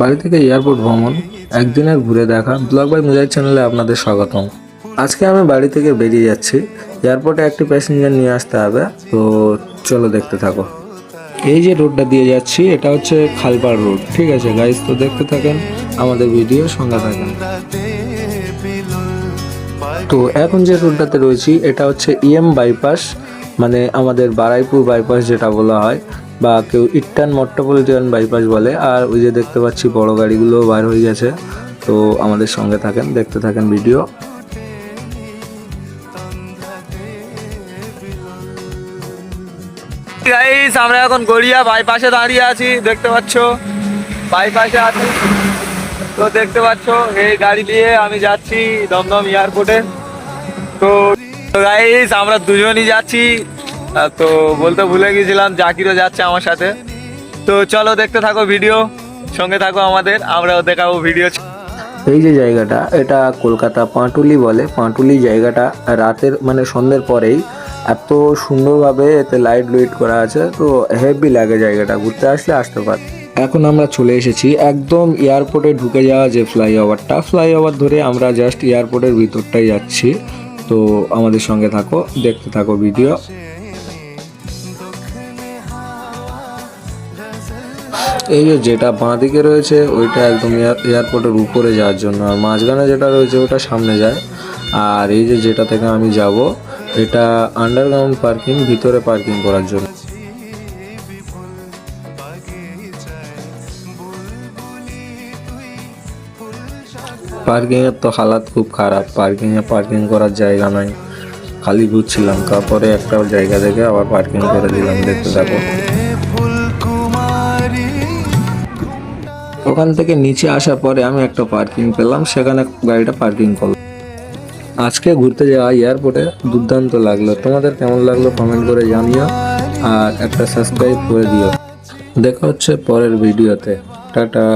বাড়ি থেকে এয়ারপোর্ট ভ্রমণ, একদিনের ঘুরে দেখা, ব্লগ বাই মুজাহিদ চ্যানেলে আপনাদের স্বাগতম। আজকে আমি বাড়ি থেকে বেরিয়ে যাচ্ছি। এয়ারপোর্টে একটি প্যাসেঞ্জার নিয়ে আসতে হবে, তো চলো দেখতে থাকো। এই যে রোডটা দিয়ে যাচ্ছি, এটা হচ্ছে খালপাড় রোড, ঠিক আছে গাইজ তো দেখতে থাকেন, আমাদের ভিডিও সঙ্গে থাকেন। তো এখন যে রোডটাতে রয়েছি, এটা হচ্ছে ইএম বাইপাস মানে আমাদের বারাইপুর বাইপাস যেটা বলা হয়। বা কেউ ইটান মেট্রোপলিটন বাইপাস বলে, আর ওই যে দেখতে পাচ্ছি বড় গাড়িগুলো বার হয়ে গেছে। তো আমাদের সঙ্গে থাকেন, দেখতে থাকেন ভিডিও। গাইস আমরা এখন গড়িয়া বাইপাসে দাঁড়িয়ে আছি, দেখতে পাচ্ছ? বাইপাসে আছি। তো দেখতে পাচ্ছ, এই গাড়ি নিয়ে আমি যাচ্ছি দমদম এয়ারপোর্টে। তো গাইস আমরা দুজনই যাচ্ছি। তো বলতে ভুলে গেছিলাম, জাকিরও যাচ্ছে আমার সাথে। তো চলো দেখতে থাকো ভিডিও সঙ্গে থাকো আমাদের, আমরাও দেখাবো ভিডিও এই যে জায়গাটা, এটা কলকাতা পাঁটুলি বলে। পাঁটুলি জায়গাটা রাতের মানে সন্ধ্যের পরেই এত সুন্দরভাবে এতে লাইট লুইট করা আছে, তো হেভি লাগে জায়গাটা। ঘুরতে আসলে আসতে পারে। এখন আমরা চলে এসেছি একদম এয়ারপোর্টে ঢুকে যাওয়া যে ফ্লাইওভারটা। ফ্লাইওভার ধরে আমরা জাস্ট এয়ারপোর্টের ভিতরটাই যাচ্ছি। তো আমাদের সঙ্গে থাকো, দেখতে থাকো ভিডিও এই যে যেটা বাঁ দিকে রয়েছে, ওইটা একদম এয়ার- এয়ারপোর্টের উপরে যাওয়ার জন্য। আর মাঝখানে যেটা রয়েছে, ওটা সামনে যায়। আর এই যে যেটা থেকে আমি যাব, এটা আন্ডারগ্রাউন্ড পার্কিং ভিতরে পার্কিং করার জন্য। পার্কিংয়ের তো হালাত খুব খারাপ। পার্কিং এ পার্কিং করার জায়গা নাই। খালি ঘুরছিলাম। তারপরে একটা জায়গা থেকে আবার পার্কিং করে দিলাম। দেখতে থাকো। ওখান থেকে নিচে আসার পরে আমি একটা পার্কিং পেলাম, সেখানে গাড়িটা পার্কিং করলাম। আজকে ঘুরতে যাওয়া এয়ারপোর্টে দুর্দান্ত লাগল। তোমাদের কেমন লাগল কমেন্ট করে জানিও আর একটা সাবস্ক্রাইব করে দিও। দেখা হচ্ছে পরের ভিডিওতে টাটা।